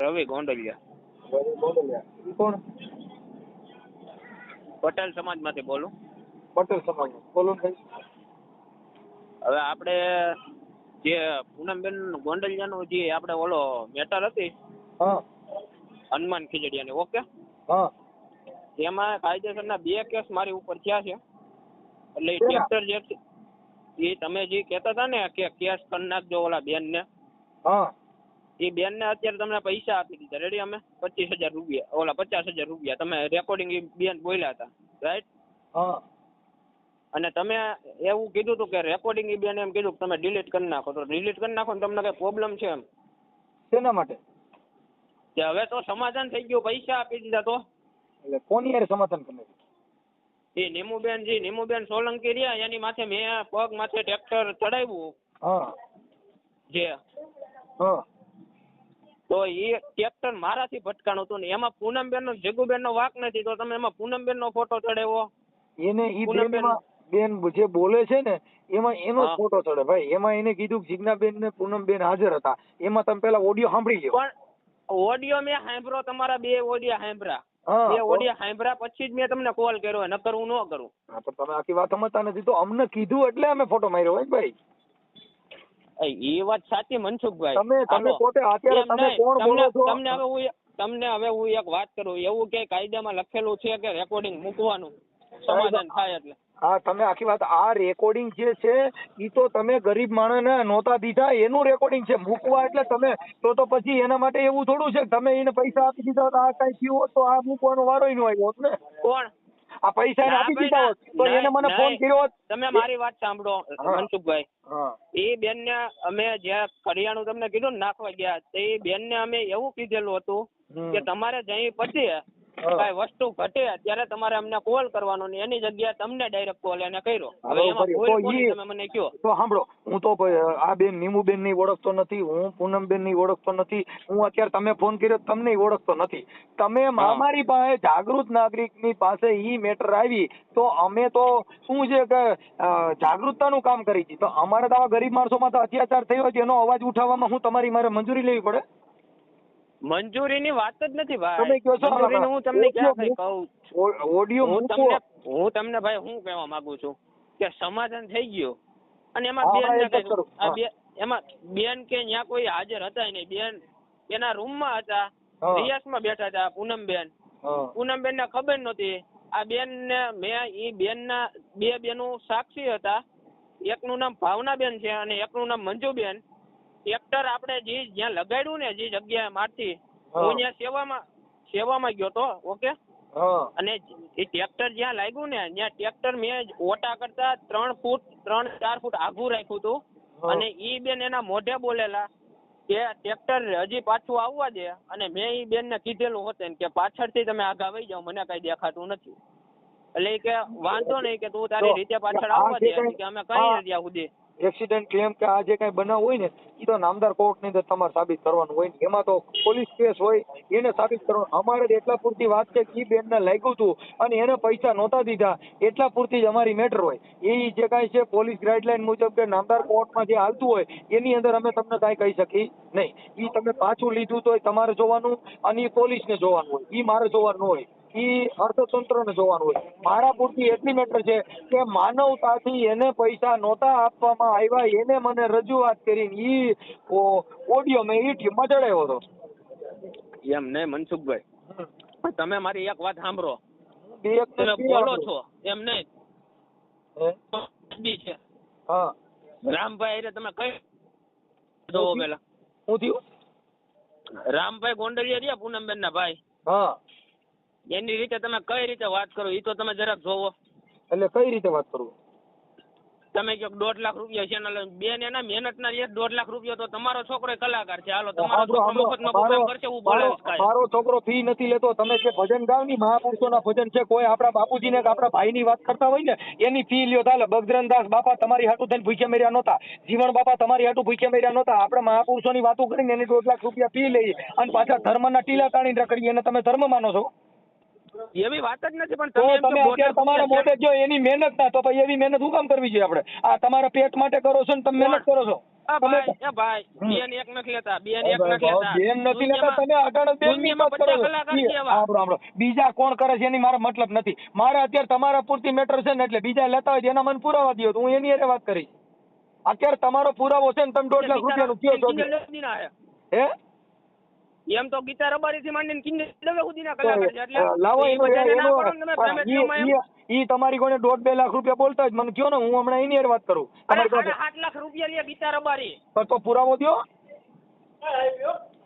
રવિ ગોંડલિયા. રવિ ગોંડલિયા. કોણ? પટેલ સમાજમાંથી બોલું. પટેલ સમાજ બોલો ભાઈ. હવે આપણે જે પૂનમબેન ગોંડલિયાનું જે આપણે ઓલો મેટર હતી હા. હનુમાન ખીજડીયાની ઓકે? હા. એમાં કાયદેસરના બે કેસ મારી ઉપર થયા છે. એટલે એ ટ્રેક્ટર જે એ તમે જે કહેતા હતા ને કે કેસ કરી નાખજો ઓલા બેનને. હા. એ બેનને અત્યારે તમને પૈસા આપી દીધા. રેડી અમે? પચીસ હજાર રૂપિયા. ઓલા પચાસ હજાર રૂપિયા. તમે રેકોર્ડિંગ બેન બોલ્યા હતા. રાઈટ હા. અને તમે એવું કીધું હતું કે રેકોર્ડિંગ એ બેન એમ કીધું કે તમે ડિલીટ કરી નાખો. તો ડિલીટ કરી નાખો ને તમને કઈ પ્રોબ્લેમ છે એમ? શેના માટે? કે હવે તો સમાધાન થઈ ગયું. પૈસા આપી દીધા તો. એટલે કોની યાર સમાધાન કરી નાખ્યું? એ નીમુબેન જી નીમુબેન સોલંકી રહ્યા. એની માથે મેં પગ માથે ટ્રેક્ટર ચડાવ્યું. હા. જે હા. તો એ કેપ્ટન મારાથી ભટકાણું હતું ને એમાં પૂનમબેન નો જગુબેન નો વાક નથી તો તમે એમાં પૂનમબેન નો ફોટો ચડાવ્યો એને ઈ પૂનમબેન- બેન જે બોલે છે ને એમાં એનો ફોટો ચડે. ભાઈ એમાં એને કીધું જીજ્ઞાબેન ને પૂનમબેન હાજર હતા. એમાં તમે પેલા ઓડિયો સાંભળી લો પણ ઓડિયો મેં સાંભળ્યો તમારા બે ઓડિયો સાંભળ્યા. બે ઓડિયો સાંભળ્યા પછી જ મેં તમને કોલ કર્યો નકર હું ન કરું. હા, પણ તમે આખી વાત સમજતા નથી તો અમને કીધું એટલે અમે ફોટો માર્યો હોય ભાઈ. એ વાત સાચી મનસુખભાઈ. તમે તમે પોતે અત્યારે તમે કોણ બોલો છો? તમને હવે હું તમને હવે હું એક વાત કરું. એવું કે કાયદામાં લખેલું છે કે રેકોર્ડિંગ મૂકવાનું? સમાધાન થાય એટલે. હા તમે આખી વાત આ રેકોર્ડિંગ જે છે એ તો તમે ગરીબ માણસને નહોતા દીધા. એનું રેકોર્ડિંગ છે. મૂકવા એટલે તમે તો તો પછી એના માટે એવું થોડું છે તમે એને પૈસા આપી દીધા આ કઈ થયું હોત તો આ મૂકવાનો વારો ન આવ્યો હોત ને. કોણ? આ પૈસા આપી દીધા હોત તો એને મને ફોન કર્યો હોત. તમે મારી વાત સાંભળો. મનસુખભાઈ. એ બેન ને અમે જ્યાં કરિયાણું તમને કીધું ને નાખવા ગયા તે એ બેનને અમે એવું કીધેલું હતું કે તમારે જઈ પછી કઈ વસ્તુ ઘટે ત્યારે તમારે અમને કોલ કરવાનો ને એની જગ્યાએ તમને ડાયરેક્ટ કોલ એને કર્યો. હવે એમાં ભૂલ તો કોની તમે મને કયો તો સાંભળો હું તો આ બેન નીમુબેનની ઓળખતો નથી હું પૂનમબેનની ઓળખતો નથી હું અત્યારે તમે ફોન કર્યો તમને ઓળખતો નથી. તમે અમારી પાસે જાગૃત નાગરિકની પાસે ઈ મેટર આવી તો અમે તો શું છે કે જાગૃતતાનું કામ કરી છે. તો અમારે તો આ ગરીબ માણસોમાં તો અત્યાચાર થયો છે એનો અવાજ ઉઠાવવામાં હું તમારી મારે મંજૂરી લેવી પડે? મંજૂરીની વાત જ નથી તમે કહો છો મંજૂરીનું હું તમને ક્યાં કઈ કહું ઓડિયો હું તમને હું તમને ભાઈ હું કહેવા માંગુ છું? કે સમાધાન થઈ ગયું. અને એમાં બેન ને એમાં બેન કે ત્યાં કોઈ હાજર હતા નહીં. બેન એના રૂમમાં હતા. રિયાસમાં બેઠા હતા પૂનમબેન. પૂનમ પૂનમબેન ને ખબર નહોતી. આ બેન ને મેં ઈ બેન ના બે બેનો સાક્ષી હતા. એકનું નામ ભાવનાબેન છે અને એકનું નામ મંજુબેન. ટ્રેક્ટર આપણે જે જ્યાં લગાડ્યું ને જે જગ્યાએ મારથી હું. ત્યાં સેવામાં સેવામાં ગયો તો ઓકે અને એ ટ્રેક્ટર જ્યાં લાગ્યું ને ત્યાં ટ્રેક્ટર મેં ઓટા કરતા ત્રણ ફૂટ ત્રણ ચાર ફૂટ આઘું રાખ્યું હતું. અને ઈ બેન એના મોઢે બોલેલા કે ટ્રેક્ટર હજી પાછું આવવા દે. અને મેં ઈ બેન ને કીધેલું હોત કે પાછળથી તમે આગા વહી જાઓ મને કઈ દેખાતું નથી. એટલે કે વાંધો નહીં કે તું તારી રીતે પાછળ આવવા દે કે અમે કઈ રહ્યા સુધી એક્સિડન્ટ ક્લેમ કે આ જે કઈ બનાવ હોય ને એ તો નામદાર કોર્ટની અંદર તમારે સાબિત કરવાનું હોય ને. એમાં તો પોલીસ કેસ હોય, એને સાબિત કરવાનું. અમારે એટલા પૂરતી વાત છે કે ઈ બેન ને લાગ્યું હતું અને એને પૈસા નહોતા દીધા. એટલા પૂરતી જ અમારી મેટર હોય. એ જે કાંઈ છે પોલીસ ગાઈડલાઈન મુજબ કે નામદાર કોર્ટમાં જે હાલતું હોય, એની અંદર અમે તમને કાંઈ કહી શકી નહીં. એ તમે પાછું લીધું તો તમારે જોવાનું અને એ પોલીસને જોવાનું હોય. એ મારે જોવાનું હોય. ઈ અર્થતંત્રને જોવાનું હોય. મારા પૂરતી એટલી મેટર છે કે માનવતાથી એને પૈસા નહોતા આપવામાં આવ્યા એને મને રજૂઆત કરીને એ ઓડિયો મેં ઈ ટીમમાં ચડાવ્યો હતો. એમ નહીં મનસુખભાઈ? તમે મારી એક વાત સાંભળો. તમે બોલો છો એમ નહીં? છે. હા. રામભાઈ રે તમે કઈ જોવો પેલા શું થયું રામભાઈ ગોંડલિયા રહ્યા પૂનમબેન ના ભાઈ? હા. એની રીતે તમે કઈ રીતે વાત કરો? એ તો તમે જરાક જોવો. એટલે કઈ રીતે વાત કરું તમે કહો કે દોઢ લાખ રૂપિયા છે ને બેન એના મહેનત ના લીધે દોઢ લાખ રૂપિયા તો તમારો છોકરો કલાકાર છે. હાલો તમારો છોકરો મફત પ્રોગ્રામ કરશે હું મારો મારો છોકરો ફી નથી લેતો. તમે જે ભજન ગાવની મહાપુરુષોના ભજન છે કોઈ આપણા બાપુજીને આપડા આપણા ભાઈની વાત કરતા હોય ને એની ફી લ્યો તાલે બગદ્રનદાસ બાપા તમારી હાટુ થઈને ભૂખ્યા મેર્યા નહોતા. જીવન બાપા તમારી હાટુ ભૂખ્યા મેર્યા નહોતા. આપણે મહાપુરુષોની વાતો કરીને એની દોઢ લાખ રૂપિયા ફી લઈએ અને પાછા ધર્મના ટીલા તાણી રખડીએ. એને તમે ધર્મ માનો છો? એવી વાત જ નથી પણ તમે તમે અત્યારે તમારા મોટે જો એની મહેનત ના તો પછી એવી મહેનત શું કામ કરવી જોઈએ આપણે? આ તમારા પેટ માટે કરો છો ને તમે મહેનત કરો છો. કરો. બીજા કોણ કરે છે એની મારે મતલબ નથી. મારે અત્યારે તમારા પૂરતી મેટર છે ને એટલે બીજા લેતા હોય એના મને પુરાવા દ્યો તો હું એની અરે વાત કરીશ. અત્યારે તમારો પુરાવો છે ને તમે દોઢ લાખ કયો છો કિંજલ સુધીના આયા. હે? એમ તો ગીતા રબારી થી માંડીને કિંજલ દવે સુધીના કલાકાર છે એટલે લાવો એ બધાને ના પડો તમે હા, ઈ- એમ. ઈ- ઈ તમારી કોને દોઢ બે લાખ રૂપિયા બોલતા જ મને કયો ને હું હમણાં એની વાત કરું. તમારી પાસે આઠ લાખ રૂપિયા લે ગીતા રબારી. તો- તો પુરાવો દો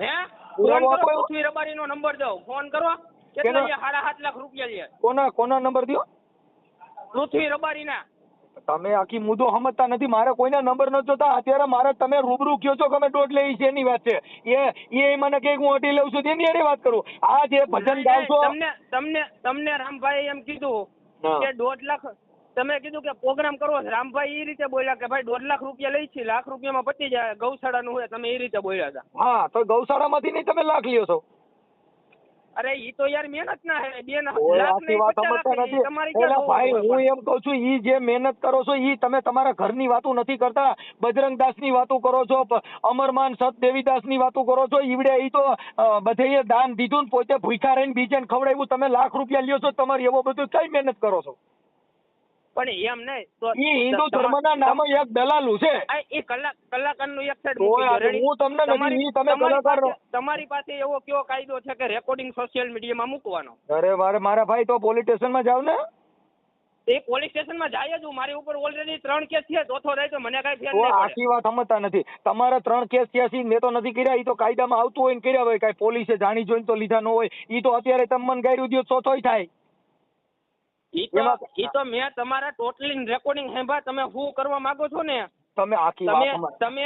હે? પુરાવો આપો. પૃથ્વી રબારી નો નંબર દો. ફોન કરો? કેટલા લે સાડા સાત લાખ રૂપિયા લે. કોના કોના નંબર દ્યો? પૃથ્વી રબારી ના તમે આખી મુદ્દો સમજતા નથી મારે કોઈના નંબર ન જોતા. અત્યારે મારે તમે રૂબરૂ કયો છો કે દોઢ લઈ છે એની વાત છે. એ એ મને કે હું અઢી લઉં છું તેની હારે વાત કરું. આ જે ભજન ગાવશો તમને તમને તમને રામભાઈ એમ કીધું કે દોઢ લાખ તમે કીધું કે પ્રોગ્રામ કરવો રામભાઈ એ રીતે બોલ્યા કે ભાઈ દોઢ લાખ રૂપિયા લઈ છે લાખ રૂપિયામાં પતી જાય. ગૌશાળાનું હોય તમે એ રીતે બોલ્યા હતા. હા તો ગૌશાળામાંથી નહીં તમે લાખ લ્યો છો. અરે ઈ તો યાર મહેનત ના હે. બેન લાખ નહીં, વાત સમજતા નથી. તમારી ભાઈ હું એમ કહું છું ઈ જે મહેનત કરો છો ઈ તમે તમારા ઘરની વાતો નથી કરતા. બજરંગ દાસની વાતો કરો છો અમરમાન સત દેવીદાસની વાતો કરો છો ઈવડે ઈ તો બધે બધેય દાન દીધું ને પોતે ભૂખ્યા રહીને બીજાને ખવડાવ્યું. તમે લાખ રૂપિયા લ્યો છો તમારે એવો બધું કઈ મહેનત કરો છો? પણ એમ નહીં તો ઈ હિન્દુ ધર્મ ધર્મના નામે એક દલાલું છે. એ કલાક કલાકારનું એક સાઈડ દો? હું તમને નથી, તમારી- તમે તમારી પાસે- તમારી પાસે એવો કયો કાયદો છે કે રેકોર્ડિંગ સોશિયલ મીડિયામાં મૂકવાનો? અરે મારે મારા ભાઈ તો પોલીસ સ્ટેશનમાં જાવ ને. એ પોલીસ સ્ટેશનમાં જાય જ હું. મારી ઉપર ઓલરેડી ત્રણ કેસ છે ચોથો રહે તો મને કઈ ફેર નહીં આખી વાત સમજતા નથી. તમારા ત્રણ કેસ થયા છે મેં તો નથી કર્યા એ તો કાયદામાં આવતું હોય ને કર્યા હોય. કઈ પોલીસે જાણી જોઈને તો લીધા ન હોય. એ તો અત્યારે તમને મને ગાયરું ચોથો ચોથોય થાય. ઈ તો ઈ તો મેં તમારા ટોટલી રેકોર્ડિંગ સાંભળ્યા. તમે શું કરવા માંગો છો ને? તમે આખી તમે તમે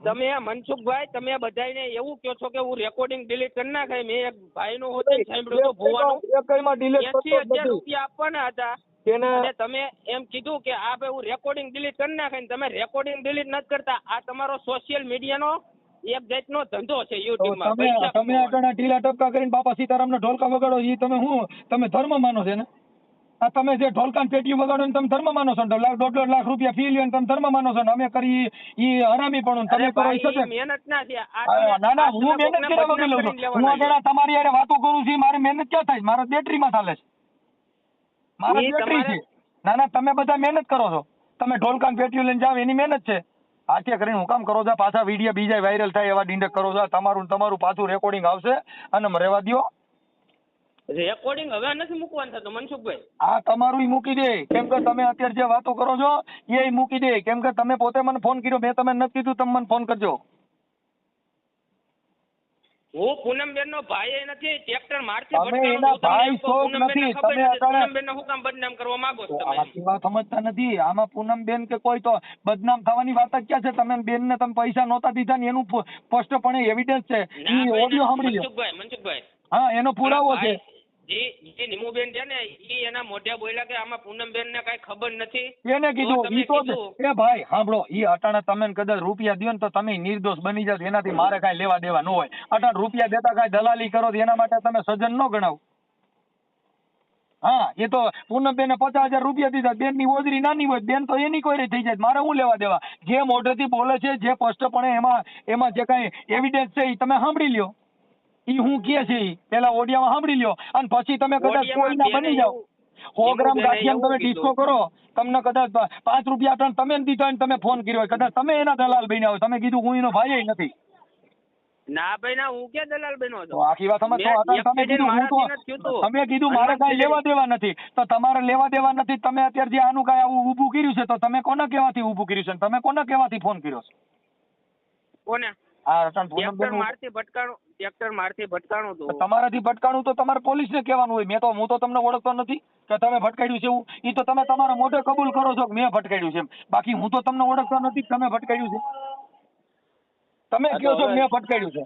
તમે મનસુખભાઈ તમે બધાયને એવું કહો છો કે હું રેકોર્ડિંગ ડિલીટ કરી નાખાય. મેં એક ભાઈનું હોતું સાંભળ્યું તો ભુવાનું. એસી હજાર રૂપિયા આપવાના હતા. અને તમે એમ કીધું કે આ ભાઈ હું રેકોર્ડિંગ ડિલીટ કરી નાખે તમે રેકોર્ડિંગ ડિલીટ નથી કરતા. આ તમારો સોશિયલ મીડિયાનો એક જાતનો ધંધો છે યુટ્યુબ યુટ્યુબમાં. તમે તમે આગળ ઢીલા ટપકા કરીને બાપા સીતારામને ઢોલકા વગાડો એ તમે હું તમે ધર્મ માનો છે ને આ તમે જે ઢોલકાન પેટીયું વગાડો ને તમે ધર્મ માનો છો લાખ દોઢ દોઢ લાખ રૂપિયા ફી લ્યો ને તમે ધર્મ માનો છો ને અમે કરી ઈ હરામી પણ તમે કરો. ઈ મહેનત ના તમે- ના ના હું મહેનત કર્યા વગર લઉં છું? હું આગળ તમારી યારે વાતો કરું છું મારી મહેનત ક્યાં થાય? મારા બેટરી માં ચાલે છે. મારા બેટરી છે. ના ના તમે બધા મહેનત કરો છો. તમે ઢોલકાન પેટીયું લઈને જાવ એની મહેનત છે. આથી કરીને હું કામ કરો છો પાછા વીડિયો બીજા વાયરલ થાય એવા ડિંડક કરો છો તમારું તમારું પાછું રેકોર્ડિંગ આવશે અને રહેવા દ્યો. રેકોર્ડિંગ હવે નથી મૂકવાનું થતું મનસુખભાઈ. હા તમારું મૂકી દે. કેમ કે તમે અત્યારે જે વાતો કરો છો એ મૂકી દે. કેમ કે તમે પોતે મને ફોન કર્યો મેં તમે નથી કીધું તમે મને ફોન કરજો. હું પૂનમબેન નો ભાઈ નથી ટ્રેક્ટર મારથી તમે ભટકાણું એના છું. તમને ભાઈ એમ કહું, શોખ પૂનમબેનને નથી. તમે નથી. અટાણે- પૂનમબેનને શું કામ બદનામ કરવા માંગો છો તમે વાત સમજતા નથી. આમાં પૂનમબેન કે કોઈ તો બદનામ થવાની વાત જ ક્યાં છે? તમે બેન ને તમે પૈસા નહોતા દીધા ને એનું સ્પષ્ટપણે એવિડન્સ છે. ઈ ઓડિયો સાંભળી લો. મનસુખભાઈ મનસુખભાઈ. હા એનો પુરાવો છે. જે જે નિમુબેન છે ને ઈ એના મોઢે બોલ્યા કે આમાં પૂનમબેન ને કઈ ખબર નથી. એને કીધું ઈ તો એ ભાઈ સાંભળો ઈ અટાણે તમે કદાચ રૂપિયા દ્યો ને તો તમે નિર્દોષ બની જાવ એનાથી મારે કાંઈ લેવા દેવા ન હોય. અટાણે રૂપિયા દેતા કઈ દલાલી કરો એના માટે તમે સજન ન ગણાવો. હા એ તો પૂનમબેન પચાસ હજાર રૂપિયા દીધા બેનની ઓજરી નાની હોય બેન તો એની કોઈ રહી થઈ જાય મારે હું લેવા દેવા? જે મોઢેથી બોલે છે જે સ્પષ્ટપણે એમાં એમાં જે કઈ એવિડન્સ છે એ તમે સાંભળી લ્યો. ઈ હું કે છે પેલા ઓડિયામાં સાંભળી લ્યો. અને પછી તમે કદાચ કોઈના બની જાઓ. સો ગ્રામ તમે ડિસ્કો. કરો. તમને કદાચ પાંચ રૂપિયા અટાણે તમે દીધા હોય તમે ફોન કર્યો હોય. કદાચ તમે એના દલાલ બન્યા હોય. તમે કીધું હું એનો ભાઈ નથી. ના ભાઈ ના હું ક્યાં દલાલ બન્યો તો આખી વાત સમજો મેં અટાણે એક તમે કીધું હું તો તમે કીધું મારે કાંઈ લેવા દેવા નથી. તો તમારે લેવા દેવા નથી. તમે અત્યારે જે આનું કાંઈ આવું ઊભું કર્યું છે તો તમે કોના કહેવાથી ઊભું કર્યું છે? તમે કોના કહેવાથી ફોન કર્યો છે? કોને? પૂનમબેનનું- ભટકાણું. ટ્રેક્ટર મારથી ભટકાણું હતું. તમારાથી ભટકાણું તો તમારે પોલીસને કહેવાનું હોય. મેં તો હું તો તમને ઓળખતો નથી કે તમે ભટકાડ્યું છે એવું. એ તો તમે તમારા મોઢે કબૂલ કરો છો કે મેં ભટકાડ્યું છે બાકી હું તો તમને ઓળખતો નથી કે તમે ભટકાડ્યું છે. તમે કહો છો મેં ભટકાડ્યું છે.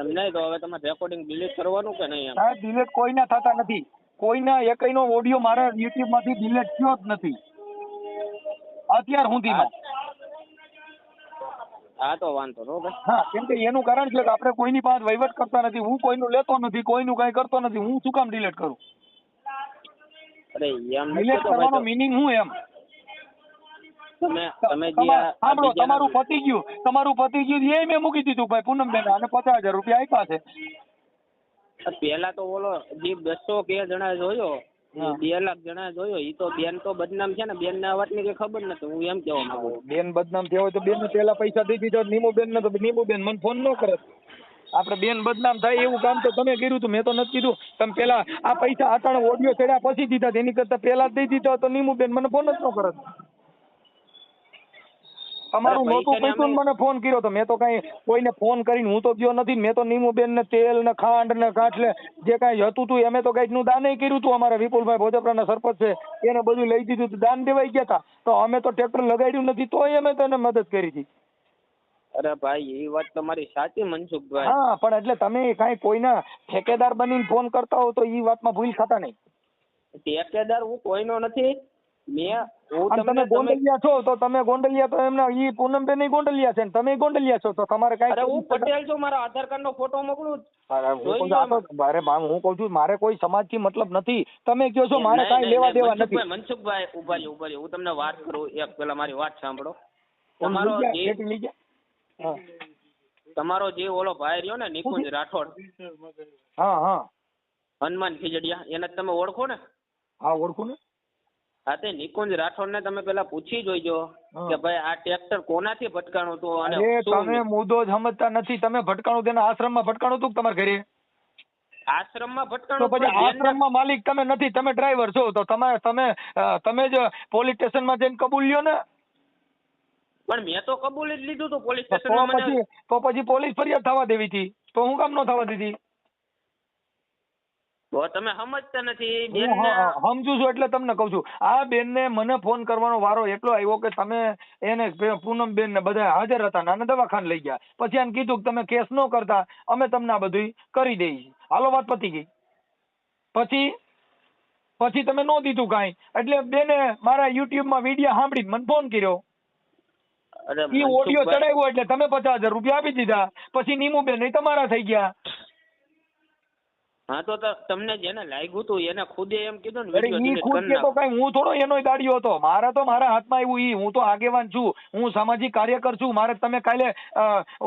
એમ નહીં તો હવે તમારે રેકોર્ડિંગ ડિલીટ કરવાનું કે નહીં સાહેબ ડિલીટ કોઈના થતા નથી. કોઈના એકઈનો ઓડિયો મારા યુટ્યુબમાંથી ડિલેટ થયો જ નથી. અત્યાર સુધીમાં. હા તો વાંધો નો ભાઈ હા કેમ કે એનું કારણ છે કે આપણે કોઈની પાસે વહીવટ કરતા નથી હું કોઈનું લેતો નથી કોઈનું કઈ કરતો નથી હું શું કામ ડિલેટ કરું? અરે એમ ડિલેટ કરવાનો મિનિંગ શું એમ? સાંભળો તમારું પતી ગયું તમારું પતી ગયું એ મેં મૂકી દીધું ભાઈ પૂનમબેન અને પચાસ હજાર રૂપિયા આપ્યા છે. પેલા તો બોલો જે બસો કે જણા જોયો હા. બે લાખ જણા જોયો ઈ તો બેન તો બદનામ છે ને બેન ના વાતની કઈ ખબર નથી હું એમ કેવા માંગુ બેન બદનામ થયા હોય તો બેન પેલા પૈસા દઈ દીધો નીમુ બેન ને તો નીમુ બેન મને ફોન ન કરે. આપણે બેન બદનામ થાય એવું કામ તો તમે કર્યું હતું મેં તો નથી કીધું. તમે પેલા આ પૈસા અટાણે ઓડિયો ચડ્યા પછી દીધા તેની કરતા પેલા જ દઈ દીધા તો તો નીમુબેન મને ફોન જ ન કરત તમારું નહોતું પૈસું મને ફોન કર્યો તો. મેં તો કઈ કોઈને ફોન કરીને હું તો ગયો નથી. મેં તો નીમુબેન ને તેલ ને ખાંડ ને કાટલે જે કઈ હતું તું એમે તો કાંઈકનું દાન કર્યું હતું અમારા વિપુલભાઈ ભોજપરાના સરપંચ છે. એને બધું લઈ દીધું હતું દાન દેવાઈ ગયા હતા તો અમે તો ટ્રેક્ટર લગાડ્યું નથી. તોય અમે તને મદદ કરી હતી. અરે ભાઈ એ વાત તમારી સાચી મનસુખભાઈ. હા પણ એટલે તમે કાંઈ કોઈના ઠેકેદાર બનીને ફોન કરતા હો તો એ વાતમાં ભૂલ થતા નહીં. ઠેકેદાર હું કોઈનો નથી. તમે ગોંડલિયા છો તો તમે ગોંડલિયા તો એમના ઈ પૂનમબેન ગોંડલિયા છે ને તમે ગોંડલિયા છો તો તમારે કઈ હું પટેલ છું મારા આધાર કાર્ડ નો ફોટો મોકલું અરે હું કહું છું, મારે કોઈ સમાજથી મતલબ નથી. તમે કયો છો મારે કઈ લેવા દેવા નથી. મનસુખભાઈ ઊભા રહ્યો ઊભા રહ્યો હું તમને વાત કરું એક પેલા મારી વાત સાંભળો. તમારો. તમારો જે ઓલો ભાઈ રહ્યો ને નિકુંજ રાઠોડ. હા હા. હનુમાન ખીજડિયા એને તમે ઓળખો ને? હા ઓળખું ને? હા તે નિકુંજ રાઠોડ ને તમે પેલા પૂછી જોઈજો. કે ભાઈ આ ટ્રેક્ટર કોનાથી ભટકાણું હતું અને તમે મુદ્દો જ સમજતા નથી. તમે ભટકાણું તેના આશ્રમમાં ભટકાણું હતું તમારા ઘરે? આશ્રમમાં ભટકાણું પછી આશ્રમમાં માલિક તમે નથી. તમે ડ્રાઈવર છો. તો તમે તમે તમે જ પોલીસ સ્ટેશનમાં જઈને કબૂલ લ્યો ને. પણ મેં તો કબૂલ જ લીધું હતું પોલીસ સ્ટેશન સ્ટેશનમાં પછી તો પછી પોલીસ ફરિયાદ થવા દેવી હતી. તો હું કામ ન થવા દીધી? તમે સમજતા નથી બેન સમજુ છું એટલે તમને કહું છું. આ બેનને મને ફોન કરવાનો વારો એટલો આવ્યો કે તમે એને પૂનમ બેન ને બધા હાજર હતા ને આને દવાખાને લઈ ગયા. પછી એને કીધું કે તમે કેસ ન કરતા અમે તમને આ બધું કરી દઈએ હાલો વાત પતી ગઈ. પછી પછી તમે ન દીધું કાંઈ. એટલે બેને મારા યુટ્યુબમાં વીડિયો સાંભળી મને ફોન કર્યો. એ ઈ ઓડિયો ચડાવ્યો એટલે તમે પચાસ હજાર રૂપિયા આપી દીધા. પછી નીમુબેન એ તમારા થઈ ગયા. હા તો તમને જેને લાગ્યું હતું એને ખુદે એમ કીધું ને ઈ ખુદ કરી કે તો કઈ હું થોડો એનો દાડિયો હતો. મારા તો મારા હાથમાં આવ્યું ઈ. હું તો આગેવાન છું. હું સામાજિક કાર્યકર છું. મારે તમે કાલે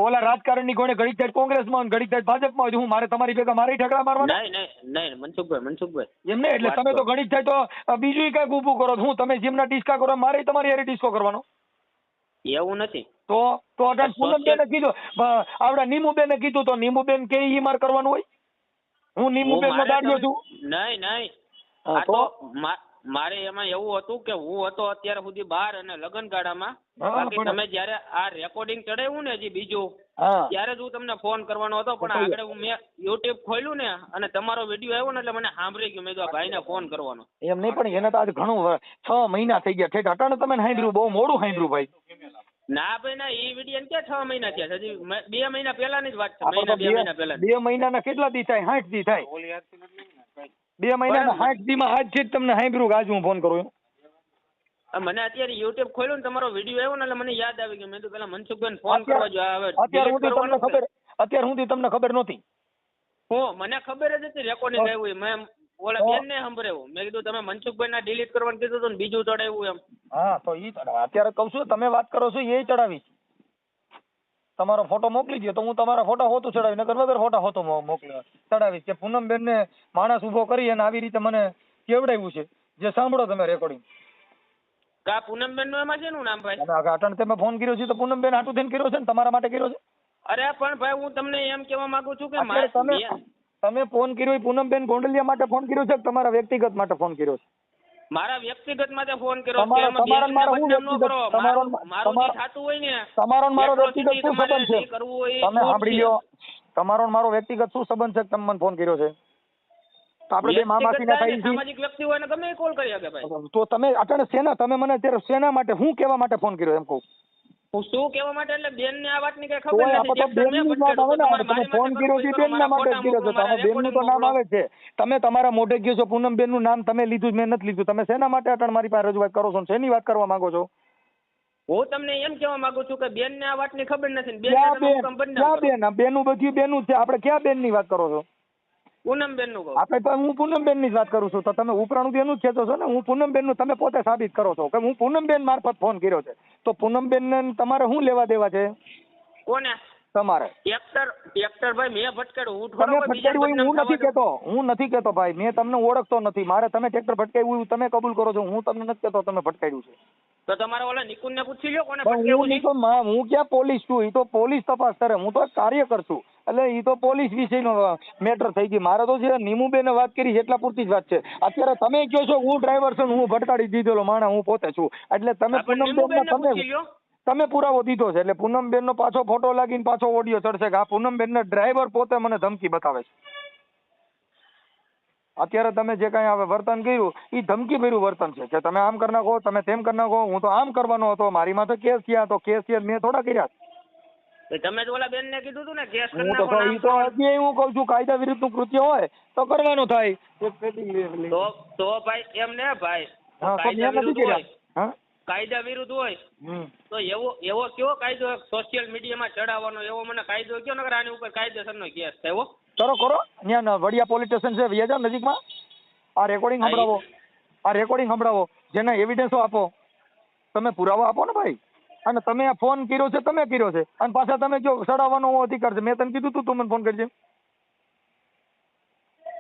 ઓલા રાજકારણની કોણે ઘડીક થાય કોંગ્રેસમાં ઘડીક થાય ભાજપમાં હોય હું મારે તમારી ભેગા મારી ઠકડા મારવાના? નહીં નહીં મનસુખભાઈ મનસુખભાઈ. એમ ને એટલે તમે તો. ઘડીક થાય તો બીજું કંઈક ઊભું કરો. હું તમે જેમના ડિસ્કા કરો મારે તમારી હારે ડિસ્કો કરવાનો? એવું નથી. તો તો અઢાર પૂનમબેને કીધું આપડા નીમુબેને કીધું તો નીમુબેન કે ઈ માર કરવાનું હોય? હું નીમુબેન નો દાડિયો છું? નહીં નહીં. આ તો? તો? મારે એમાં એવું હતું કે હું હતો અત્યાર સુધી બહાર અને લગન ગાળામાં બાકી તમે જયારે આ રેકોર્ડિંગ ચડાવ્યું ને હજી બીજું ત્યારે જ હું તમને ફોન કરવાનો હતો પણ આગળ હું મેં યુટ્યુબ ખોલ્યું ને અને તમારો વીડિયો આવ્યો ને એટલે મને સાંભળી ગયું. મેં કીધું ભાઈ ને ફોન કરવાનો. એમ નહીં પણ એને તો આજ ઘણું છ મહિના થઈ ગયા. ઠેઠ અટાણે તમે સાંભળ્યું બહુ મોડું સાંભળ્યું ભાઈ. ના ભાઈ ના એ વીડિયો કે છ મહિના થયા હજી બે મહિના પહેલાની જ વાત છે મહિના બે મહિના બે પહેલા. બે મહિનાના કેટલા દી થાય? સાઠ દી થાય. બે મહિનાના. સાઠ દીમાં આજથી જ તમને સાંભળ્યું આજ હું ફોન કરું મને અત્યારે યુટ્યુબ ખોલ્યું ને તમારો વીડિયો આવ્યો ને એટલે મને યાદ આવી ગયું. મેં તો પેલા મનસુખભાઈ ફોન કરવા અત્યારે જો આવે. અત્યારે હું તમને ખબર અત્યારે હું તમને ખબર નહોતી. હું મને ખબર જ હતી રેકોર્ડિંગ આવ્યું મેં ઓલા બેન ને સંભળાવું. મેં કીધું તમે મનસુખભાઈ ના ડિલીટ કરવાનું કીધું હતું ને બીજું ચડાવ્યું એમ. હા તો ઈ ચડાવ. અત્યારે કહું છું તમે વાત કરો છો એ ચડાવીશ. તમારો ફોટો મોકલી દો તો હું તમારા ફોટા હોતો ચડાવી નકર વગર ફોટા હોતો મો- ચડાવીશ. કે પૂનમબેન ને માણસ ઊભો કરી અને આવી રીતે મને કેવડાવ્યું છે જે સાંભળો તમે રેકોર્ડિંગ કા પૂનમબેનનું એમાં શેનું નામ ભાઈ? અટણ તમે ફોન કર્યો છે તો પૂનમબેન આટું થઈને કર્યો છે ને તમારા માટે કર્યો છે? અરે પણ ભાઈ હું તમને એમ કહેવા માંગુ છું કે તમે તમે ફોન કર્યો એ પૂનમબેન ગોંડલિયા માટે ફોન કર્યો છે કે તમારા વ્યક્તિગત માટે ફોન કર્યો છે? મારા વ્યક્તિગત માટે ફોન કર્યો છે તમારા- મારો હું વ્યક્તિગત- તમારો- મારું મારું જે તમારો- હોય ને. તમારો મારો વ્યક્તિગત શું સંબંધ છે? તમે સાંભળી લ્યો. તમારો મારો વ્યક્તિગત શું સંબંધ છે તમે મને ફોન કર્યો છે? આપડે આપણે બે મામાસીના વ્યક્તિગત થાય સામાજિક વ્યક્તિ હોય ને ગમે કોલ કરી શકે ભાઈ. તો તમે અટાણે શેના તમે મને અત્યારે શેના માટે હું કેવા માટે ફોન કર્યો એમ કહું. હું શું કહેવા માટે એટલે બેન ને આ વાતની કઈ ખબર નથી. ને. તમે ફોન કર્યો છે બેનના માટે કર્યો છે. તમે બેનનું તો નામ આવે છે. તમે તમારા મોઢે કહો છો પૂનમ બેનનું નામ તમે લીધું મેં નથી લીધું. તમે શેના માટે અટણ મારી પાસે રજૂઆત કરો છો ને? શેની વાત કરવા માંગો છો? હું તમને એમ કહેવા માંગુ છું કે બેન ને આ વાતની ખબર નથી ને બેન? બેન? બેન બેનું બધું બેનું છે. આપણે ક્યાં બેનની વાત કરો છો? પૂનમબેનનું આપણે તો હું પૂનમબેનની જ વાત કરું છું. તો તમે ઉપરાણું એનું જ કહેતો છો ને હું પૂનમબેનનું તમે પોતે સાબિત કરો છો કે હું પૂનમબેન મારફત ફોન કર્યો છે. તો પૂનમબેન ને તમારે શું લેવા દેવા છે? કોને? તમારે. ટ્રેક્ટર ટ્રેક્ટર ભાઈ મેં ભટકાડ્યું. હું થોડો નથી કેતો કહેતો. હું નથી કહેતો ભાઈ. મેં તમને ઓળખતો નથી. મારે તમે ટ્રેક્ટર ભટકાવ્યું તમે કબૂલ કરો છો. હું તમને નથી કહેતો તમે ભટકાયું છે. તો તમારે ઓલા નિકુંજ ને પૂછી લો કોને હું તો ક્યાં પોલીસ છું? એ તો પોલીસ તપાસ કરે. હું તો એક કાર્યકર છું. એટલે એ તો પોલીસ વિષયનો મેટર થઈ ગઈ મારે તો છે નીમુબેને વાત કરી છે એટલા પૂરતી જ વાત છે. અત્યારે તમે કહો છો હું ડ્રાઈવર છું હું ભટકાડી દીધેલો માણસ હું પોતે છું. એટલે તમે તમે તમે પુરાવો દીધો છે. એટલે પૂનમબેન નો પાછો ફોટો લાગીને પાછો ઓડિયો ચડશે કે આ પૂનમબેન ને ડ્રાઈવર પોતે મને ધમકી બતાવે છે. અત્યારે તમે જે કાંઈ હવે વર્તન કર્યું એ ધમકી ભર્યું વર્તન છે. કે તમે આમ કરી નાખો તમે તેમ કરી નાખો હું તો આમ કરવાનો હતો મારી માથે કેસ થયા તો કેસ થયા મેં થોડા કર્યા તમે તો ઓલા બેન ને કીધું હતું ને કેસ કરી નાખો ને ઈ તો હજી હું કહું છું કાયદા વિરુદ્ધનું કૃત્ય હોય તો કરવાનું થાય. તો તો ભાઈ એમ ને ભાઈ. કાયદા વિરુદ્ધ હોય. કાયદા વિરુદ્ધ હોય. તો એવો એવો કેવો કાયદો સોશિયલ મીડિયામાં ચડાવવાનો એવો મને કાયદો કયો નકર આની ઉપર કાયદેસરનો કેસ થયો કરો કરો. ત્યાં વડિયા પોલીસ સ્ટેશન છે વ્યાજા નજીકમાં? આ રેકોર્ડિંગ હા, સંભળાવો. આ રેકોર્ડિંગ સંભળાવો. જેના એવિડન્સો આપો. તમે પુરાવા આપો ને ભાઈ. અને તમે આ ફોન કર્યો છે તમે કર્યો છે. અને પાછા તમે જો સડાવવાનો અધિકાર છે. મેં તને કીધું તું તું મને ફોન કરજે.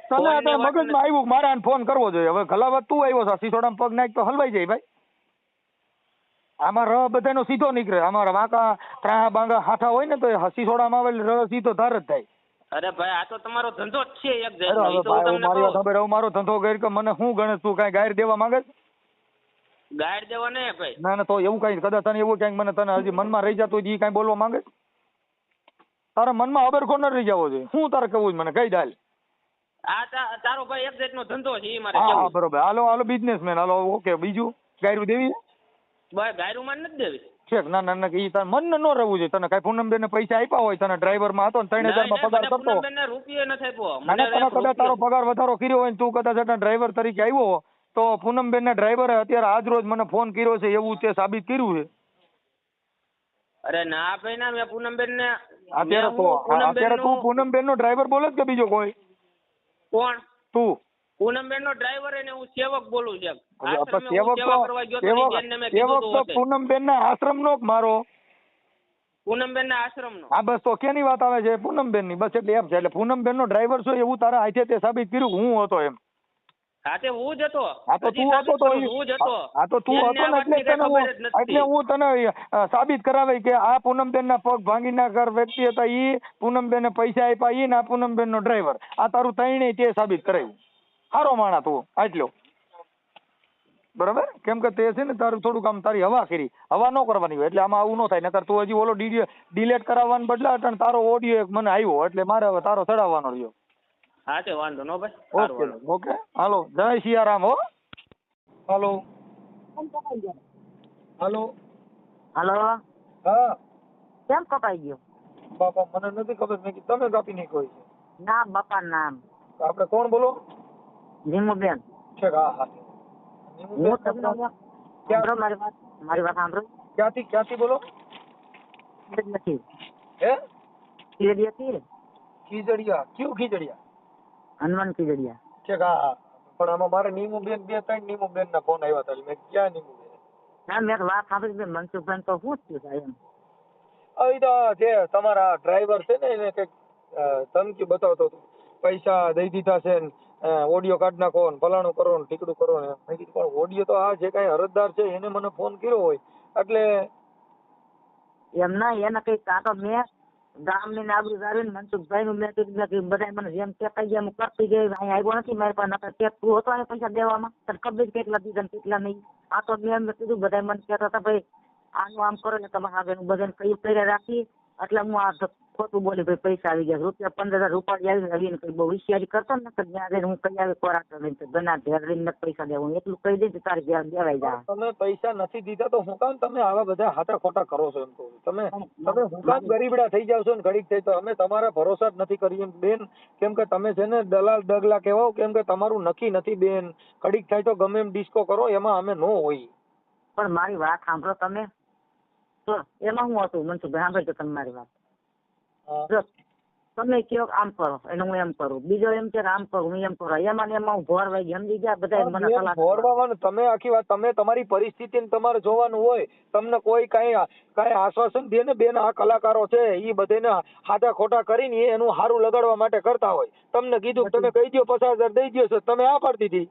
તને આ મગજમાં આવ્યું મારે આને ફોન કરવો જોઈએ. હવે ગલાવત તું આવ્યો છે. સિસોડામાં પગ નાખ તો હલવાઈ જાય ભાઈ. આમાં ર બધાનો સીધો નીકળે. અમારા વાંકા ત્રાહા બાંગા હાથા હોય ને તો સિસોડામાં આવે ર સીધો ધાર જ થાય. અરે ભાઈ આ તો તમારો ધંધો જ છે એક મારી વાત. મારો ધંધો ગેર કે મને શું ગણે તું કાંઈ ગાયર દેવા માંગે છે? ગાયર દેવા ને ભાઈ. ના ના તો એવું કઈ કદાચ તને એવું કઈ મને તને હજી મનમાં રહી જતું હોય એ કઈ બોલવા માંગે? છે? તારા મનમાં અબરખો ન રહી જવો જોઈએ. શું તારે કહેવું છે મને? કઈ દાલ? આ તારો ભાઈ એક જાતનો ધંધો છે ઈ મારે હા હા કેવું બરોબર. હાલો હાલો બિઝનેસમેન હાલો ઓકે બીજું? ગાયરું દેવી? ભાઈ ગાયરુંમાં નથી દેવી. છે ના ના ના ઈ તારે મન ન રહેવું જોઈએ. તને કાંઈ પૂનમબેન પૈસા આપ્યા હોય તને ડ્રાઈવરમાં હતો ને ત્રણ પગાર કરતો પૂનમબેનને રૂપિયો નથી આપ્યો. ના મને તને કદાચ તારો પગાર વધારો કર્યો હોય ને તું કદાચ ડ્રાઈવર તરીકે આવ્યો તો પૂનમબેન ના ડ્રાઈવરે અત્યારે આજ રોજ મને ફોન કર્યો છે એવું તે સાબિત કર્યું છે. અરે ના ભાઈ ના મેં પૂનમબેન ને અત્યારે તો અત્યારે તું પૂનમબેન નો ડ્રાઈવર બોલે કે બીજો કોઈ? કોણ? તું. પૂનમબેન નો ડ્રાઈવર એને હું સેવક બોલું છું સેવક સેવક તો પૂનમબેન ના આશ્રમ નો મારો. પૂનમબેન ના આશ્રમ નો હા બસ તો કેની વાત આવે છે? પૂનમબેનની બસ એટલે એમ છે એટલે પૂનમબેન નો ડ્રાઈવર છો એવું તારા હાથે તે સાબિત કર્યું હું હતો એમ. હા હું જ હતો. હા તો તું હતો સાબિત તો કરું, હું જ હતો. હા તો તું હતો આ ને એટલે તને હું ખબર જ નથી. એટલે હું તને સાબિત કરાવે કે આ પૂનમબેન ના પગ ભાંગી નાખર વ્યક્તિ હતા ઈ પૂનમબેન ને પૈસા આપ્યા ઈ ને આ પૂનમબેન નો ડ્રાઈવર. આ તારું ત્રણેય તે સાબિત કરાવ્યું. હારો માણા તું આટલો બરાબર? કેમ કે તે છે ને તારું થોડુંક આમ તારી હવા કરી. હવા ન કરવાની હોય એટલે આમાં આવું ન થાય. નકર તું હજી ઓલો ડિલેટ કરાવવાનું બદલે તારો ઓડિયો એક મને આવ્યો એટલે મારે હવે તારો ચડાવવાનો રહ્યો. હા તે વાંધો નો ભાઈ. ઓકે હાલો. ઓકે. હાલો જય સિયારામ હો. હાલો. હાલો. હલો. હા. કેમ કપાઈ ગયો? બાપા મને નથી ખબર. મેં કીધું તમે કાપી નહીં કોઈ નામ બાપા નામ. આપણે કોણ બોલો? નીમુબેન છે હા હા. હું તમને ક્યાં- મારી વાત મારી વાત સાંભળો. ક્યાંથી ક્યાંથી બોલો? નથી હે? ખીજડીયા હતી ખીજડીયા. કયું ખીજડીયા? હનુમાન ખીજડીયા છે હા પણ આમાં મારે નીમુબેન બે ત્રણ નીમુબેન ના ફોન આવ્યા હતા મેં ક્યાં ક્યાં નીમુબેન? ના મેં વાત સાંભળી કે મનસુખભાઈ તો શું થયું સાહેબ એમ. તો જે તમારા ડ્રાઈવર છે ને એને કંઈક ધમકી બતાવતો હતો. પૈસા દઈ દીધા છે ને ઓડિયો કાઢ નાખો ને ફલાણું કરો ને ટીકડું કરો ને. મેં કીધું પણ ઓડિયો તો આ જે કાંઈ અરજદાર છે એને મને ફોન કર્યો હોય. એટલે એમ ના એને કઈ કાં તો મેં ગામની નાબરૂ સારી મનસુખભાઈ નું મેં કીધું કે બધા મને જેમ કહેતા ગયા હું કરતી ગઈ અહીં આવ્યો નથી મારી પાસે, નકર ચેક તું હતો અહીં પૈસા દેવામાં? તને ખબર કેટલા દીધા ને કેટલા નહીં? આ તો મેં એમ કીધું બધા મને કહેતા હતા, ભાઈ, આનું આમ કરો ને તમારે આગળ બધાને કઈ કર્યા રાખી એટલે હું આ ખોટું બોલી ભાઈ પૈસા આવી ગયા રૂપિયા પંદર હજાર રૂપિયા આવીને આવીને કઈ બહુ હોશિયારી કરતો ને કે જ્યાં જઈને હું કઈ આવી કોરાટ લઈને ગના ઘેર લઈને પૈસા દેવા. હું એટલું કહી દઈશ તારે ઘેર દેવાઈ જાય તમે પૈસા નથી દીધા તો હું કામ તમે આવા બધા હાથા ખોટા કરો છો એમ કહું તમે તમે હું કામ ગરીબડા થઈ જાવ છો ને ઘડીક થઈ તો અમે તમારા ભરોસા જ નથી કરી એમ બેન. કેમ કે તમે છે ને દલાલ ડગલા કહેવાઓ કેમ કે તમારું નક્કી નથી બેન. ઘડીક થાય તો ગમે એમ ડિસ્કો કરો એમાં અમે નો હોય. પણ મારી વાત સાંભળો તમે. તો એમાં હું હતું મનસુખભાઈ સાંભળજો તમે મારી વાત. જો તમે કયો આમ કરો એટલે હું એમ કરું. બીજો એમ કે આમ કરું હું એમ કરું. એમાં ને એમાં હું ભોર વાગી સમજી ગયા બધા મને સલાહ ભોરવાનું તમે આખી વાત તમે તમારી પરિસ્થિતિને તમારે જોવાનું હોય તમને કોઈ કઈ કઈ આશ્વાસન દે ને બેન આ કલાકારો છે ઈ બધાને હાથા ખોટા કરીને એ એનું સારું લગાડવા માટે કરતા હોય. તમને કીધું તમે કહી દો પચાસ હજાર દઈ દો છો તમે આ પાડતી હતી.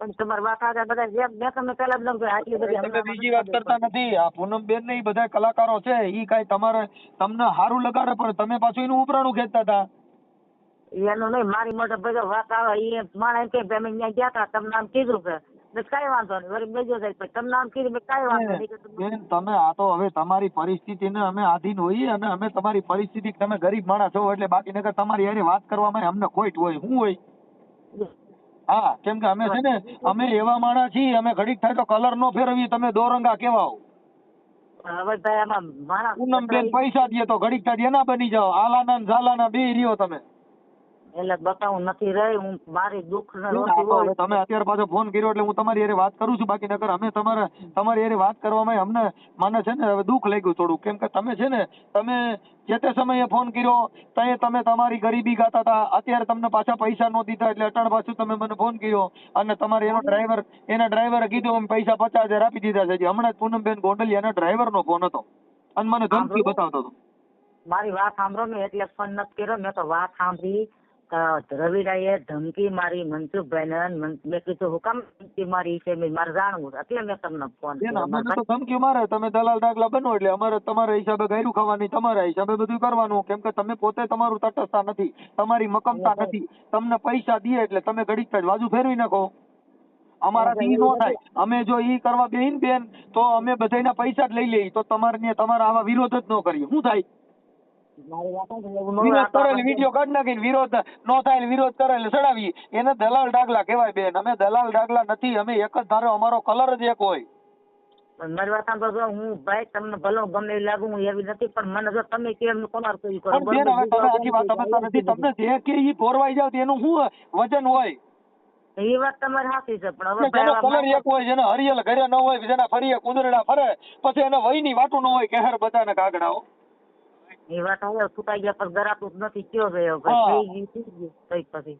પણ તમારી વાત આગળ બધા જેમ મેં તમને પહેલા જ આટલી બધી તમે બીજી વાત કરતા નથી. આ પૂનમ બેન ને બધા કલાકારો છે એ કાંઈ તમારે તમને સારું લગાડે પણ તમે પાછું એનું ઉપરાણું ખેંચતા હતા. એનું નહીં મારી મોઢે ભાઈ વાત આવે એ માણસ કે અમે ત્યાં ગયા હતા તમને આમ કીધું કે કઈ વાંધો નહીં વળી બીજો તમને આમ કીધું કઈ વાંધો નહીં તમે- બેન તમે આ તો હવે તમારી પરિસ્થિતિને અમે આધીન હોઈએ અને અમે તમારી પરિસ્થિતિ તમે ગરીબ માણસ છો એટલે બાકી નગર તમારી હારે વાત કરવામાં અમને ખોટ હોય હું હોય? હા કેમ કે અમે છે ને અમે એવા માણસ છીએ અમે ઘડીક થાય તો કલર નો ફેરવીએ તમે દોરંગા કેવા હો. હવે ભાઈ આમાં માણસ પૂનમ બેન પૈસા દે તો ઘડીક થાય એના બની જાઓ. આલાના ને ઝાલાના બે રહ્યો તમે. એટલે બતાવું નથી રહી હું મારી દુઃખ ને તમે અત્યારે પાછો ફોન કર્યો એટલે હું તમારી હારે વાત કરું છું બાકી નકર અમે તમારે તમારી હારે વાત કરવામાં અમને મને છે ને હવે દુઃખ લાગ્યું થોડું. કેમ કે તમે છે ને તમે જે તે સમયે ફોન કર્યો તયે તમે તમારી ગરીબી ગાતા હતા અત્યારે તમને પાછા પૈસા નો દીધા એટલે અટાણ પાછું તમે મને ફોન કર્યો અને તમારે એનો ડ્રાઈવર એના ડ્રાઈવરે કીધું અમે પૈસા પચાસ હજાર આપી દીધા છે. હમણાં જ પૂનમબેન ડ્રાઈવર ડ્રાઈવરનો ફોન હતો. અને મને ધમકી બતાવતો હતો. મારી વાત સાંભળો ને એટલે ફોન નથી કર્યો મેં તો વાત સાંભળી. કે રવિરાએ ધમકી મારી મનસુખભાઈ ને મેં કીધું હું કામ ધમકી મારી છે? મેં મારે જાણવું એટલે મેં તમને ફોન કર્યો. ધમકી મારે. તમે દલાલ દાખલા બનો એટલે અમારે તમારા હિસાબે ગાયરું ખાવાની તમારા હિસાબે બધું કરવાનું. કેમ કે તમે પોતે તમારું તટસ્થતા નથી તમારી મકમતા નથી. તમને પૈસા દે એટલે તમે ઘડીક બાજુ ફેરવી નાખો. અમારાથી ઈ નો થાય. અમે જો ઈ કરવા બેહીન બેન તો અમે બધાયના પૈસા જ લઈ લઈએ. તો તમારે ને તમારા આવા વિરોધ જ ન કરીએ. શું થાય? વિરોધ આ તો કરે આપણે- વીડિયો કાઢી નાખીને વિરોધ નો થાય વિરોધ કરે એટલે ચડાવીએ એને દલાલ ડાગલા કહેવાય બેન. અમે દલાલ ડાગલા નથી અમે એક જ ધારો અમારો કલર જ એક હોય. મારી વાત સાંભળો હું ભાઈ તમને ભલો ગમે લાગુ હું એવી નથી પણ મને જો તમે કેમ કોનાર કોઈ કરો બેન હવે તમે આખી વાત સમજતા નથી તમને જે કે ઈ પોરવાઈ જાવ એનું શું વજન હોય? એ વાત તમારી સાચી છે પણ હવે જેનો કલર એક હોય જેને હરિયલ ઘરે ન હોય જેના ફરીએ કુંદરડા ફરે પછી એને વયની વાતું ન હોય કહેર બધાને કાગડાઓ એ વાત હવે ફૂટાઈ ગયા પણ ગરાતું નથી કયો ગયો? થઈ ગયું થઈ ગયું કઈ પછી.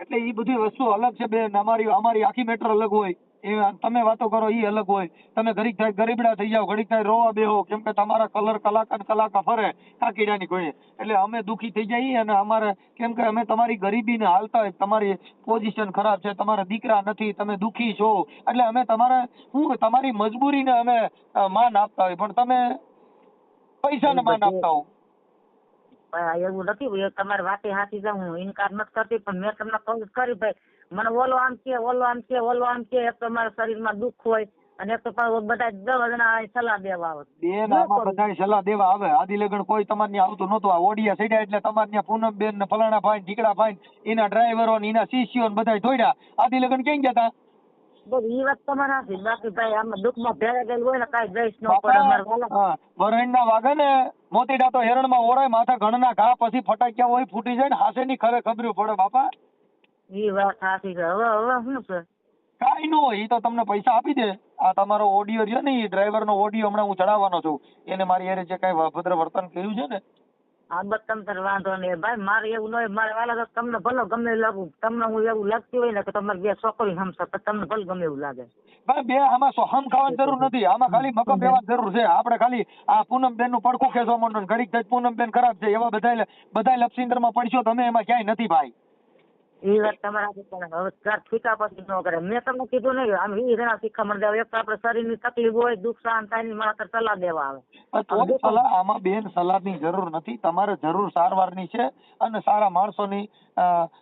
એટલે એ બધી વસ્તુ અલગ છે બેન અમારી અમારી આખી મેટર અલગ હોય. એ તમે વાતો કરો એ અલગ હોય. તમે ઘડીક થાય ગરીબડા થઈ જાઓ ઘડીક થાય રોવા બેહો કેમ કે તમારા કલર કલાકાર કલાકાર ફરે કાકીડાની કોઈ એટલે અમે દુખી થઈ જઈએ અને અમારે કેમ કે અમે તમારી ગરીબીને હાલતા હોય તમારી પોઝિશન ખરાબ છે તમારા દીકરા નથી તમે દુખી છો. એટલે અમે તમારા શું તમારી મજબૂરીને અમે માન આપતા હોય પણ તમે પૈસાને માન આપતા હો પણ એવું નથી તમારી વાતે સાચી જાઉં હું ઇનકાર નથી કરતી પણ મેં તમને કહું કરી ભાઈ મને ઓલો આમ છે ઓલો આમ છે ઓલો આમ છે એક તો મારા શરીરમાં દુઃખ હોય અને એક તો બધા દસ જણા સલાહ દેવા આવે. બેન આમાં બધાય સલાહ દેવા આવે. આદિ લગન કોઈ તમારે આવતું નતું આ ઓડિયા સડ્યા એટલે તમારે ત્યાં પૂનમ બેન ને ફલાણા ભાઈ ઢીકડા ભાઈ એના ડ્રાઈવરો ને એના શિષ્યો ને બધાય દોડ્યા આદિ લગન ક્યાં ગયા તા? બસ એ વાત તમારે સાચી બાકી ભાઈ આમાં દુઃખમાં ભેળા ગયેલું હોય ને કાંઈ દઈશ ન પડે અમારે વાલા વરણના વાગે ને મોતીડા તો હેરણમાં ઓળાય માથા ઘણના ઘા પછી ફટાક્યા હોય ફૂટી જાય ને હાસેની ખરે ખબર્યું પડે બાપા. ઈ વાત સાચી છે. હવે હવે શું છે? કાંઈ નો એ તો તમને પૈસા આપી દે. આ તમારો ઓડિયો રહ્યો ને ઈ ડ્રાઈવરનો ઓડિયો હમણાં હું ચડાવવાનો છું. એને મારી હારે જે કાંઈ ભદ્ર વર્તન કર્યું છે ને આ બસ તમ તાર વાંધો નહીં ભાઈ મારે એવું નહીં મારે વાલા તમને ભલે ગમે લાગું તમને હું એવું લાગતી હોય ને કે તમારે બે છોકરી હમશે તો તમને ભલે ગમે એવું લાગે. ભાઈ બે આમાં સો હમ ખાવાની જરૂર નથી. આમાં ખાલી મકમ લેવાની જરૂર છે. આપણે ખાલી આ પૂનમબેનનું પડખું ખેંચવા માંડો ઘડીક પૂનમબેન ખરાબ છે. એવા બધા બધા લપસિંદરમાં પડશો તમે એમાં ક્યાંય નથી ભાઈ. વાત તમારા પણ હવે ઘર છૂટા પછી ન કરે. મેં તમને કીધું નહીં આમ વીસ જણા શીખામણ દેવા. એક તો આપણે શરીરની તકલીફ હોય દુઃખ સહન થાયની મારા સલાહ દેવા આવે. પણ તોય સલાહ આમાં જરૂર નથી. તમારે જરૂર સારવારની છે અને સારા માણસો ની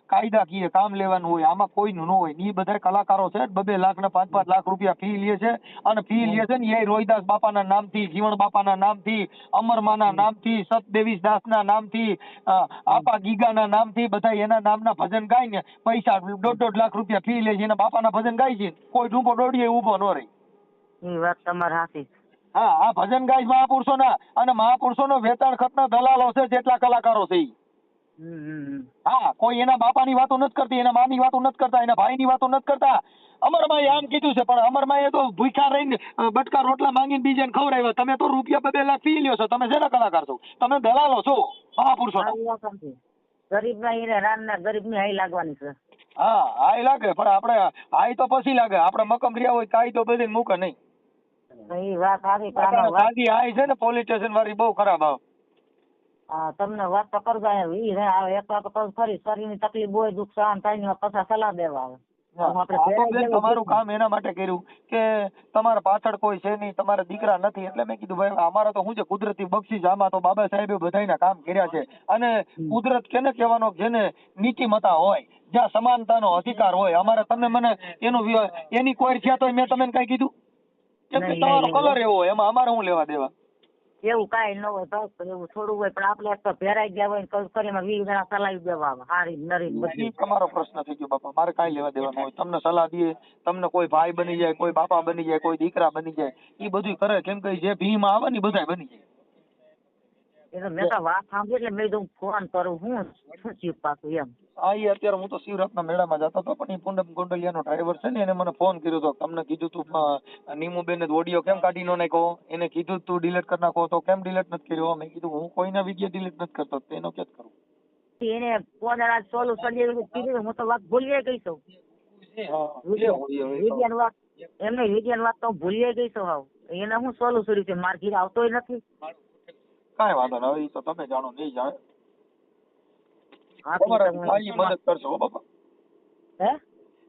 કાયદાકીય કામ લેવાનું હોય આમાં કોઈનું ન હોય. ને ઈ બધા કલાકારો છે બબે લાખ ને પાંચ પાંચ લાખ રૂપિયા ફી લે છે અને ફી લે છે ને એ રોહિદાસ બાપાના નામથી જીવણ બાપાના નામથી અમરમાના નામથી દાસ દાસના નામથી અ, આપા ગીગાના નામથી બધા એના નામના ભજન ગાય ને પૈસા દોઢ દોઢ લાખ રૂપિયા ફી લે છે એના બાપાના ભજન ગાય છે. કોઈ ડૂબો દોડીએ ઊભો ન રહે. એ વાત તમારી સાચી. હા આ ભજન ગાય મહાપુરુષોના અને મહાપુરુષોનો વેચાણ ખતના દલાલો છે જેટલા કલાકારો છે. હા કોઈ એના બાપાની વાતો નથી કરતી એના માની વાતો નથી કરતા એના ભાઈની વાતો નથી કરતા. અમરમાએ આમ કીધું છે પણ અમરમાએ તો ભૂખ્યા રહીને બટકા રોટલા માંગીને બીજાને ખવડાવ્યા. તમે તો રૂપિયા બે લાખ પી લ્યો છો તમે શેના કલાકાર છો? તમે દલાલો છો મહાપુરુષો ગરીબ ના હીરે રાન ના ગરીબની હાઈ લાગવાની છે. હા હાઈ લાગે પણ આપણે હાઈ તો પછી લાગે. આપણે મકમ રહ્યા હોય કાઈ તો બધી મૂકે નહીં. એ વાત સારી છે ને પોલીસ સ્ટેશન વાળી બહુ ખરાબ આવે. તમને વાત તો કરજો ઈ આવે એક વાત તો ફરી શરીરની તકલીફ હોય દુઃખ સહન થાય ને પછા સલાહ દેવા આવે. તમારું કામ એના માટે કર્યું કે તમારા પાછળ કોઈ છે નહીં તમારા દીકરા નથી. એટલે મેં કીધું ભાઈ અમારા તો શું છે કુદરતી બક્ષિસ આમાં તો બાબા સાહેબે બધાયના કામ કર્યા છે. અને કુદરત કેને કહેવાનો જેને નીતિમતા હોય જ્યાં સમાનતાનો અધિકાર હોય અમારે તમે મને એનું એની કોઈ થયા તો મેં તમને કઈ કીધું? કેમ કે તમારો કલર એવો હોય એમાં અમારે શું લેવા દેવા? એવું કાંઈ ન હોય તો એવું થોડું હોય પણ આપણે તો ભેરાઈ ગયા હોય ને કરીમાં વીસ જણા ચલાવી દેવા હારી નરી બધી. તમારો પ્રશ્ન થઈ ગયો બાપા. મારે કાંઈ લેવા દેવાનું હોય. તમને સલાહ દઈએ તમને કોઈ ભાઈ બની જાય કોઈ બાપા બની જાય કોઈ દીકરા બની જાય એ બધું કરે. કેમ કે જે ભીમાં આવે ને બધાય બની જાય. એટલે મેં તો વાત સાંભળી એટલે મેં કીધું ફોન કરું હું શું થયું પાછું એમ. હા એ અત્યારે હું તો શિવરાતના મેળામાં જતો હતો પણ એ પૂનમ ગોંડલિયાનો ડ્રાઈવર છે ને એને મને ફોન કર્યો હતો તમને કીધું તું નીમુબેને ઓડિયો કેમ કાઢી નો નાખ્યો? એને કીધું તું ડિલીટ કરી નાખો. તો કેમ ડિલીટ નથી કર્યો? મેં કીધું હું કોઈના વીડિયો ડિલીટ નથી કરતો. તેનો એનો ક્યાં કરું. એને પોદારા સોલું સર્જેલું કીધું હું તો વાત ભૂલી ગઈ છું. વિદ્યાની વાત એમને વિદ્યાની વાત તો ભૂલી ગઈ છું હાવ. એને હું સોલું સુરી છે માર ઘીર આવતોય નથી. કાંઈ વાંધો નહીં. એ તો તમે જાણો નહીં જાણે. હા, તમારા તો થાય ઈ હું- મદદ કરશો હો બાપા. હે?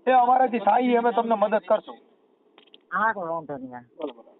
એ અમારાથી થાય અમે તમને મદદ કરશું. હા તો વાંધો નહીં. બરાબર